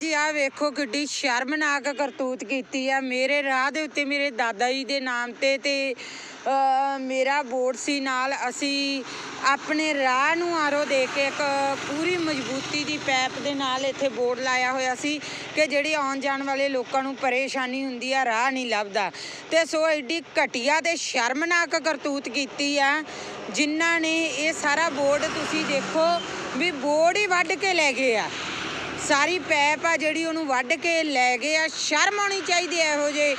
ਜੀ ਆ ਵੇਖੋ ਕਿੱਡੀ ਸ਼ਰਮਨਾਕ ਕਰਤੂਤ ਕੀਤੀ ਆ। ਮੇਰੇ ਰਾਹ ਦੇ ਉੱਤੇ ਮੇਰੇ ਦਾਦਾ ਜੀ ਦੇ ਨਾਮ ਤੇ ਤੇ ਮੇਰਾ ਬੋਰਡ ਸੀ ਨਾਲ ਅਸੀਂ ਆਪਣੇ ਰਾਹ ਨੂੰ ਆਰੋ ਦੇ ਕੇ ਇੱਕ ਪੂਰੀ ਮਜ਼ਬੂਤੀ ਦੀ ਪੈਪ ਦੇ ਨਾਲ ਇੱਥੇ ਬੋਰਡ ਲਾਇਆ ਹੋਇਆ ਸੀ ਕਿ ਜਿਹੜੀ ਆਉਣ ਜਾਣ ਵਾਲੇ ਲੋਕਾਂ ਨੂੰ ਪਰੇਸ਼ਾਨੀ ਹੁੰਦੀ ਆ, ਰਾਹ ਨਹੀਂ ਲੱਭਦਾ। ਤੇ ਸੋ ਐਡੀ ਘਟੀਆ ਤੇ ਸ਼ਰਮਨਾਕ ਕਰਤੂਤ ਕੀਤੀ ਆ, ਜਿਨ੍ਹਾਂ ਨੇ ਇਹ ਸਾਰਾ ਬੋਰਡ ਤੁਸੀਂ ਦੇਖੋ ਵੀ ਬੋਰਡ ਹੀ ਵੱਢ ਕੇ ਲੈ ਗਏ ਆ। ਸਾਰੀ ਪੈਪ ਆ ਜਿਹੜੀ ਉਹਨੂੰ ਵੱਢ ਕੇ ਲੈ ਗਏ ਆ। ਸ਼ਰਮ ਆਉਣੀ ਚਾਹੀਦੀ ਹੈ ਇਹੋ ਜੇ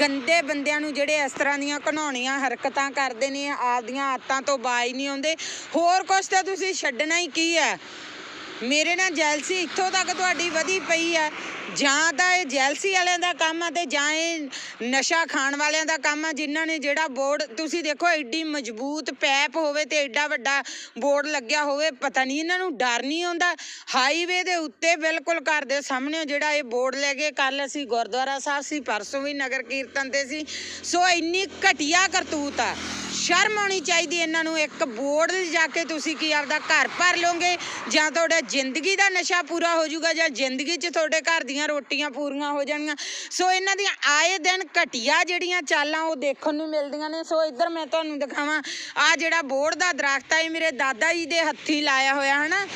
ਗੰਦੇ ਬੰਦਿਆਂ ਨੂੰ ਜਿਹੜੇ ਇਸ ਤਰ੍ਹਾਂ ਦੀਆਂ ਘਣਾਉਣੀਆਂ ਹਰਕਤਾਂ ਕਰਦੇ ਨੇ, ਆਪਦੀਆਂ ਆਤਾਂ ਤੋਂ ਬਾਜ ਨਹੀਂ ਆਉਂਦੇ। ਹੋਰ ਕੁਛ ਤਾਂ ਤੁਸੀਂ ਛੱਡਣਾ ਹੀ ਕੀ ਹੈ ਮੇਰੇ ਨਾਲ ਜੈਲਸੀ ਇੱਥੋਂ ਤੱਕ ਤੁਹਾਡੀ ਵਧੀ ਪਈ ਆ। ਜਾਂ ਤਾਂ ਇਹ ਜੈਲਸੀ ਵਾਲਿਆਂ ਦਾ ਕੰਮ ਆ ਤੇ ਜਾਂ ਇਹ ਨਸ਼ਾ ਖਾਣ ਵਾਲਿਆਂ ਦਾ ਕੰਮ ਆ, ਜਿਨ੍ਹਾਂ ਨੇ ਜਿਹੜਾ ਬੋਰਡ, ਤੁਸੀਂ ਦੇਖੋ ਐਡੀ ਮਜ਼ਬੂਤ ਪੈਪ ਹੋਵੇ ਤੇ ਐਡਾ ਵੱਡਾ ਬੋਰਡ ਲੱਗਿਆ ਹੋਵੇ, ਪਤਾ ਨਹੀਂ ਇਹਨਾਂ ਨੂੰ ਡਰ ਨਹੀਂ ਆਉਂਦਾ। ਹਾਈਵੇ ਦੇ ਉੱਤੇ ਬਿਲਕੁਲ ਘਰ ਦੇ ਸਾਹਮਣੇ ਜਿਹੜਾ ਇਹ ਬੋਰਡ ਲੈ ਕੇ ਕੱਲ ਅਸੀਂ ਗੁਰਦੁਆਰਾ ਸਾਹਿਬ ਸੀ, ਪਰਸੋਂ ਵੀ ਨਗਰ ਕੀਰਤਨ ਤੇ ਸੀ। ਸੋ ਇੰਨੀ ਘਟੀਆ ਕਰਤੂਤ ਆ। ਸ਼ਰਮ ਆਉਣੀ ਚਾਹੀਦੀ ਇਹਨਾਂ ਨੂੰ। ਇੱਕ ਬੋਰਡ ਜਾ ਕੇ ਤੁਸੀਂ ਕੀ ਆਪਦਾ ਘਰ ਭਰ ਲਓਗੇ ਜਾਂ ਤੁਹਾਡਾ ਜ਼ਿੰਦਗੀ ਦਾ ਨਸ਼ਾ ਪੂਰਾ ਹੋ ਜਾਊਗਾ ਜਾਂ ਜ਼ਿੰਦਗੀ 'ਚ ਤੁਹਾਡੇ ਘਰ ਦੀਆਂ ਰੋਟੀਆਂ ਪੂਰੀਆਂ ਹੋ ਜਾਣਗੀਆਂ। ਸੋ ਇਹਨਾਂ ਦੀਆਂ ਆਏ ਦਿਨ ਘਟੀਆ ਜਿਹੜੀਆਂ ਚਾਲਾਂ ਉਹ ਦੇਖਣ ਨੂੰ ਮਿਲਦੀਆਂ ਨੇ। ਸੋ ਇੱਧਰ ਮੈਂ ਤੁਹਾਨੂੰ ਦਿਖਾਵਾਂ। ਆ ਜਿਹੜਾ ਬੋਰਡ ਦਾ ਦਰਖਤ ਆ, ਇਹ ਮੇਰੇ ਦਾਦਾ ਜੀ ਦੇ ਹੱਥੀਂ ਲਾਇਆ ਹੋਇਆ, ਹਨਾ?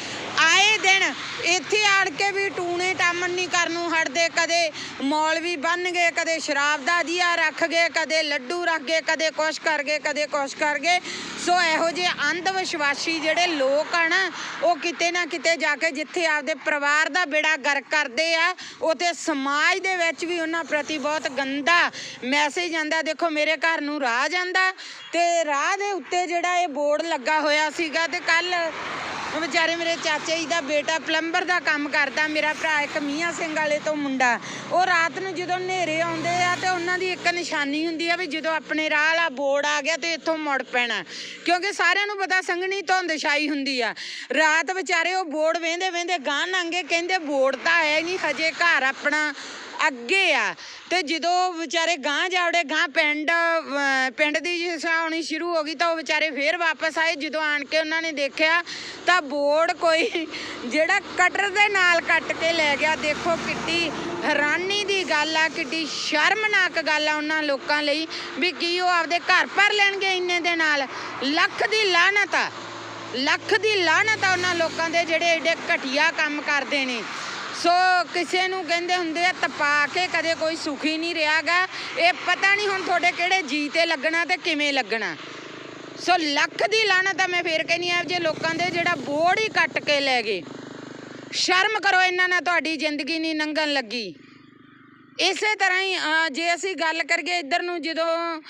ਆਏ ਦਿਨ ਇੱਥੇ ਆੜ ਕੇ ਵੀ ਟੂਣੇ ਟਾਮਣ ਨਹੀਂ ਕਰਨ ਨੂੰ ਹਟਦੇ, ਕਦੇ ਮੌਲਵੀ ਬਣ ਗਏ, ਕਦੇ ਸ਼ਰਾਬ ਦਾ ਦੀਆ ਰੱਖ ਗਏ, ਕਦੇ ਲੱਡੂ ਰੱਖ ਗਏ, ਕਦੇ ਕੁਛ ਕਰ ਗਏ, ਕਦੇ ਕੁਛ ਕਰ ਗਏ। ਸੋ ਇਹੋ ਜਿਹੇ ਅੰਧ ਵਿਸ਼ਵਾਸੀ ਜਿਹੜੇ ਲੋਕ ਆ ਨਾ ਉਹ ਕਿਤੇ ਨਾ ਕਿਤੇ ਜਾ ਕੇ ਜਿੱਥੇ ਆਪਦੇ ਪਰਿਵਾਰ ਦਾ ਬੇੜਾ ਗਰਕ ਕਰਦੇ ਆ, ਉਥੇ ਸਮਾਜ ਦੇ ਵਿੱਚ ਵੀ ਉਹਨਾਂ ਪ੍ਰਤੀ ਬਹੁਤ ਗੰਦਾ ਮੈਸੇਜ ਆਂਦਾ ਦੇਖੋ, ਮੇਰੇ ਘਰ ਨੂੰ ਰਾਹ ਜਾਂਦਾ ਤੇ ਰਾਹ ਦੇ ਉੱਤੇ ਜਿਹੜਾ ਇਹ ਬੋਰਡ ਲੱਗਾ ਹੋਇਆ ਸੀਗਾ ਤੇ ਕੱਲ ਉਹ ਵਿਚਾਰੇ ਮੇਰੇ ਚਾਚਾ ਜੀ ਦਾ ਬੇਟਾ ਪਲੰਬਰ ਦਾ ਕੰਮ ਕਰਦਾ, ਮੇਰਾ ਭਰਾ ਇੱਕ ਮੀਆਂ ਸਿੰਘ ਵਾਲੇ ਤੋਂ ਮੁੰਡਾ। ਉਹ ਰਾਤ ਨੂੰ ਜਦੋਂ ਹਨੇਰੇ ਆਉਂਦੇ ਆ ਤੇ ਉਹਨਾਂ ਦੀ ਇੱਕ ਨਿਸ਼ਾਨੀ ਹੁੰਦੀ ਆ ਵੀ ਜਦੋਂ ਆਪਣੇ ਰਾਹ ਵਾਲਾ ਬੋਰਡ ਆ ਗਿਆ ਤੇ ਇੱਥੋਂ ਮੁੜ ਪੈਣਾ। ਕਿਉਂਕਿ ਸਾਰਿਆਂ ਨੂੰ ਪਤਾ ਸੰਘਣੀ ਧੁੰਦਸ਼ਾਈ ਹੁੰਦੀ ਆ। ਰਾਤ ਵਿਚਾਰੇ ਉਹ ਬੋਰਡ ਵੇਂਦੇ ਵੇਂਦੇ ਗਾਂ ਲੰਘੇ ਕਹਿੰਦੇ ਬੋਰਡ ਤਾਂ ਹੈ ਹੀ ਨਹੀਂ, ਹਜੇ ਘਰ ਆਪਣਾ ਅੱਗੇ ਆ। ਤੇ ਜਦੋਂ ਵਿਚਾਰੇ ਗਾਂ ਜਾਵੜੇ ਗਾਂ ਪਿੰਡ ਪਿੰਡ ਦੀ ਜਿਸ ਸ਼ੁਰੂ ਹੋ ਗਈ ਤਾਂ ਉਹ ਵਿਚਾਰੇ ਫੇਰ ਵਾਪਸ ਆਏ। ਜਦੋਂ ਆਣ ਕੇ ਉਹਨਾਂ ਨੇ ਦੇਖਿਆ ਤਾਂ ਬੋਰਡ ਕੋਈ ਜਿਹੜਾ ਕਟਰ ਦੇ ਨਾਲ ਕੱਟ ਕੇ ਲੈ ਗਿਆ। ਦੇਖੋ ਕਿੱਡੀ ਹੈਰਾਨੀ ਦੀ ਗੱਲ ਆ, ਕਿੱਡੀ ਸ਼ਰਮਨਾਕ ਗੱਲ ਆ ਉਹਨਾਂ ਲੋਕਾਂ ਲਈ ਵੀ ਕੀ ਉਹ ਆਪਦੇ ਘਰ ਭਰ ਲੈਣਗੇ ਇੰਨੇ ਦੇ ਨਾਲ। ਲੱਖ ਦੀ ਲਾਹਨਤ ਆ, ਲੱਖ ਦੀ ਲਾਹਨਤ ਆ ਉਹਨਾਂ ਲੋਕਾਂ ਦੇ ਜਿਹੜੇ ਐਡੇ ਘਟੀਆ ਕੰਮ ਕਰਦੇ ਨੇ। ਸੋ ਕਿਸੇ ਨੂੰ ਕਹਿੰਦੇ ਹੁੰਦੇ ਆ ਤਪਾ ਕੇ ਕਦੇ ਕੋਈ ਸੁਖੀ ਨਹੀਂ ਰਿਹਾਗਾ। ਇਹ ਪਤਾ ਨਹੀਂ ਹੁਣ ਤੁਹਾਡੇ ਕਿਹੜੇ ਜੀ ਤੇ ਲੱਗਣਾ ਤੇ ਕਿਵੇਂ ਲੱਗਣਾ। ਸੋ ਲੱਖ ਦੀ ਲਾਹਨਤ ਆ, ਮੈਂ ਫੇਰ ਕਹਿੰਨੀ ਆ ਜੇ ਲੋਕਾਂ ਦੇ ਜਿਹੜਾ ਬੋਰਡ ਹੀ ਕੱਟ ਕੇ ਲੈ ਗਏ। ਸ਼ਰਮ ਕਰੋ ਇਹਨਾਂ ਨਾਲ, ਤੁਹਾਡੀ ਜ਼ਿੰਦਗੀ ਨਹੀਂ ਲੰਘਣ ਲੱਗੀ। ਇਸੇ ਤਰ੍ਹਾਂ ਹੀ ਜੇ ਅਸੀਂ ਗੱਲ ਕਰੀਏ ਇੱਧਰ ਨੂੰ, ਜਦੋਂ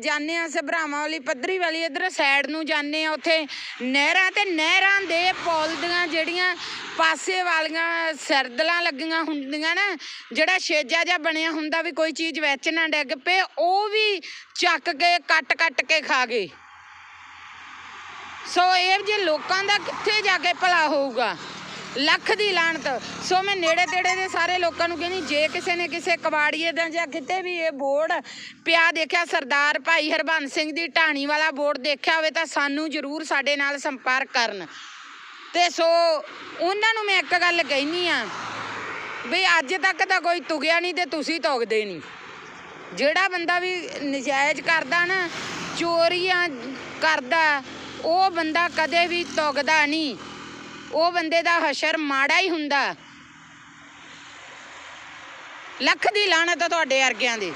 ਜਾਂਦੇ ਆ ਸਭਰਾਵਾਂ ਵਾਲੀ ਪੱਧਰੀ ਵਾਲੀ, ਇੱਧਰ ਸਾਈਡ ਨੂੰ ਜਾਂਦੇ ਆ ਉੱਥੇ ਨਹਿਰਾਂ ਤੇ ਨਹਿਰਾਂ ਦੇ ਪੌਲ ਦੀਆਂ ਜਿਹੜੀਆਂ ਪਾਸੇ ਵਾਲੀਆਂ ਸਰਦਲਾਂ ਲੱਗੀਆਂ ਹੁੰਦੀਆਂ ਨਾ, ਜਿਹੜਾ ਛੇਜਾ ਜਿਹਾ ਬਣਿਆ ਹੁੰਦਾ ਵੀ ਕੋਈ ਚੀਜ਼ ਵਿੱਚ ਨਾ ਡਿੱਗ ਪਏ, ਉਹ ਵੀ ਚੱਕ ਕੇ, ਕੱਟ ਕੱਟ ਕੇ ਖਾ ਗਏ। ਸੋ ਇਹ ਜੇ ਲੋਕਾਂ ਦਾ ਕਿੱਥੇ ਜਾ ਕੇ ਭਲਾ ਹੋਊਗਾ? ਲੱਖ ਦੀ ਲਾਣਤ ਸੋ ਮੈਂ ਨੇੜੇ ਤੇੜੇ ਦੇ ਸਾਰੇ ਲੋਕਾਂ ਨੂੰ ਕਹਿੰਦੀ, ਜੇ ਕਿਸੇ ਨੇ ਕਿਸੇ ਕਬਾੜੀਏ ਦਾ ਜਾਂ ਕਿਤੇ ਵੀ ਇਹ ਬੋਰਡ ਪਿਆ ਦੇਖਿਆ, ਸਰਦਾਰ ਭਾਈ ਹਰਬੰਸ ਸਿੰਘ ਦੀ ਢਾਣੀ ਵਾਲਾ ਬੋਰਡ ਦੇਖਿਆ ਹੋਵੇ, ਤਾਂ ਸਾਨੂੰ ਜ਼ਰੂਰ ਸਾਡੇ ਨਾਲ ਸੰਪਰਕ ਕਰਨ। ਤੇ ਸੋ ਉਹਨਾਂ ਨੂੰ ਮੈਂ ਇੱਕ ਗੱਲ ਕਹਿਨੀ ਆ ਵੀ ਅੱਜ ਤੱਕ ਤਾਂ ਕੋਈ ਤੁਗਿਆ ਨਹੀਂ ਤੇ ਤੁਸੀਂ ਤੁਗਦੇ ਨਹੀਂ। ਜਿਹੜਾ ਬੰਦਾ ਵੀ ਨਜਾਇਜ਼ ਕਰਦਾ ਨਾ, ਚੋਰੀਆਂ ਕਰਦਾ, ਉਹ ਬੰਦਾ ਕਦੇ ਵੀ ਤੁਗਦਾ ਨਹੀਂ। ਉਹ ਬੰਦੇ ਦਾ ਹਸ਼ਰ ਮਾੜਾ ਹੀ ਹੁੰਦਾ। ਲੱਖ ਦੀ ਲਾਣਤ ਤੁਹਾਡੇ ਵਰਗਿਆਂ ਦੇ।